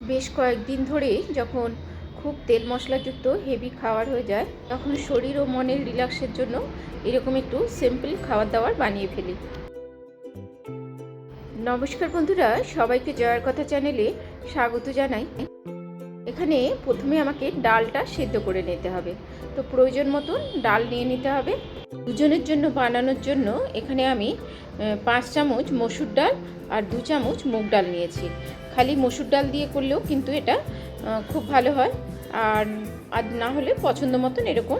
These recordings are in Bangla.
বেশ কয়েকদিন ধরেই যখন খুব তেল মশলাযুক্ত হেভি খাবার হয়ে যায়, তখন শরীর ও মনের রিল্যাক্সের জন্য এরকম একটু সিম্পল খাবার দাবার বানিয়ে ফেলি। নমস্কার বন্ধুরা, সবাইকে জয়ার কথা চ্যানেলে স্বাগত জানাই। এখানে প্রথমে আমাকে ডালটা সেদ্ধ করে নিতে হবে। তো প্রয়োজন মতন ডাল নিয়ে নিতে হবে। দুজনের জন্য বানানোর জন্য এখানে আমি পাঁচ চামচ মসুর ডাল আর দু চামচ মুগ ডাল নিয়েছি। খালি মসুর ডাল দিয়ে করলেও কিন্তু এটা খুব ভালো হয়। আর আর না হলে পছন্দ মতন এরকম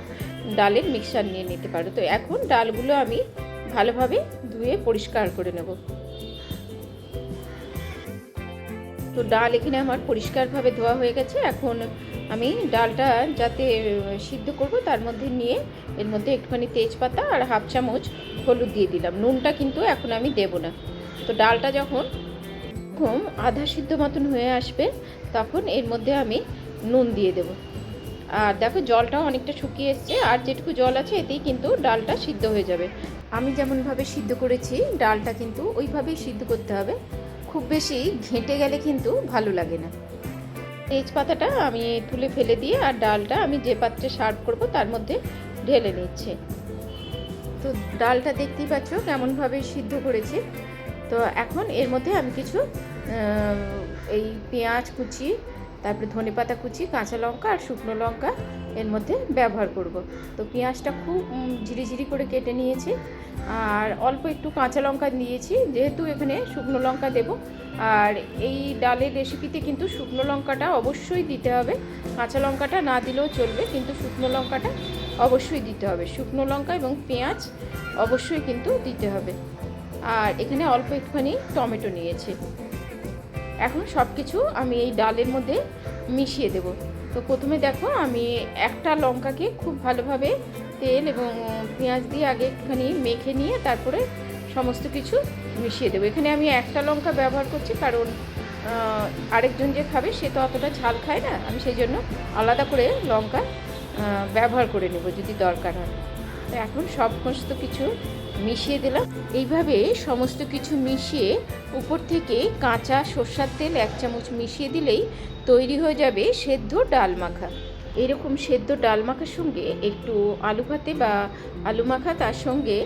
ডালের মিক্সচার নিয়ে নিতে পারো। তো এখন ডালগুলো আমি ভালোভাবে ধুয়ে পরিষ্কার করে নেব। তো ডাল এখানে আমার পরিষ্কারভাবে ধোয়া হয়ে গেছে। এখন আমি ডালটা যাতে সিদ্ধ করব তার মধ্যে নিয়ে এর মধ্যে একটুখানি তেজপাতা আর হাফ চামচ হলুদ দিয়ে দিলাম। নুনটা কিন্তু এখন আমি দেব না। তো ডালটা যখন এরকম আধা সিদ্ধ মতন হয়ে আসবে, তখন এর মধ্যে আমি নুন দিয়ে দেব। আর দেখো জলটাও অনেকটা শুকিয়ে এসছে, আর যেটুকু জল আছে এতেই কিন্তু ডালটা সিদ্ধ হয়ে যাবে। আমি যেমনভাবে সিদ্ধ করেছি, ডালটা কিন্তু ওইভাবেই সিদ্ধ করতে হবে। খুব বেশি ঘেঁটে গেলে কিন্তু ভালো লাগে না। তেজপাতাটা আমি তুলে ফেলে দিয়ে আর ডালটা আমি যে পাত্রে সার্ভ করব তার মধ্যে ঢেলে নিচ্ছে। তো ডালটা দেখতেই পাচ্ছ কেমনভাবে সিদ্ধ করেছি। তো এখন এর মধ্যে আমি কিছু এই পেঁয়াজ কুচি, তারপরে ধনেপাতা কুচি, কাঁচা লঙ্কা আর শুকনো লঙ্কা এর মধ্যে ব্যবহার করব। তো পেঁয়াজটা খুব ঝিরিঝিরি করে কেটে নিয়েছি আর অল্প একটু কাঁচা লঙ্কা দিয়েছি, যেহেতু এখানে শুকনো লঙ্কা দেব। আর এই ডালের রেসিপিতে কিন্তু শুকনো লঙ্কাটা অবশ্যই দিতে হবে। কাঁচা লঙ্কাটা না দিলেও চলবে, কিন্তু শুকনো লঙ্কাটা অবশ্যই দিতে হবে। শুকনো লঙ্কা এবং পেঁয়াজ অবশ্যই কিন্তু দিতে হবে। আর এখানে অল্প একটুখানি টমেটো নিয়েছি। এখন সব কিছু আমি এই ডালের মধ্যে মিশিয়ে দেব। তো প্রথমে দেখো আমি একটা লঙ্কাকে খুব ভালোভাবে তেল এবং পেঁয়াজ দিয়ে আগে একটুখানি মেখে নিয়ে তারপরে সমস্ত কিছু মিশিয়ে দেবো। এখানে আমি একটা লঙ্কা ব্যবহার করছি কারণ আরেকজন যে খাবে সে তো অতটা ঝাল খায় না। আমি সেই জন্য আলাদা করে লঙ্কা ব্যবহার করে নেব যদি দরকার হয়। তো এখন সমস্ত কিছু মিশিয়ে দিলাম। এইভাবে সমস্ত কিছু মিশিয়ে উপর থেকে কাঁচা সর্ষার তেল এক চামচ মিশিয়ে দিলেই তৈরি হয়ে যাবে সেদ্ধ ডাল মাখা। এরকম সেদ্ধ ডাল মাখার সঙ্গে একটু আলু ভাতে বা আলু মাখা তার সঙ্গে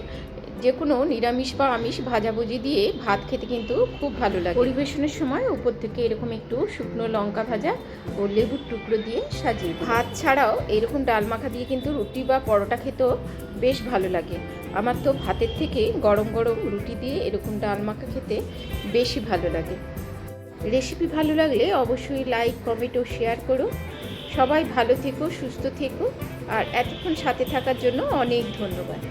যে কোনো নিরামিষ বা আমিষ ভাজাভুজি দিয়ে ভাত খেতে কিন্তু খুব ভালো লাগে। পরিবেশনের সময় উপর থেকে এরকম একটু শুকনো লঙ্কা ভাজা ও লেবুর টুকরো দিয়ে সাজিয়ে ভাত ছাড়াও এরকম ডাল মাখা দিয়ে কিন্তু রুটি বা পরোটা খেতেও বেশ ভালো লাগে। আমার তো ভাতের থেকে গরম গরম রুটি দিয়ে এরকম ডাল মাখা খেতে বেশি ভালো লাগে। রেসিপি ভালো লাগলে অবশ্যই লাইক কমেন্ট ও শেয়ার করো সবাই ভালো থেকো সুস্থ থেকো। আর এতক্ষণ সাথে থাকার জন্য অনেক ধন্যবাদ।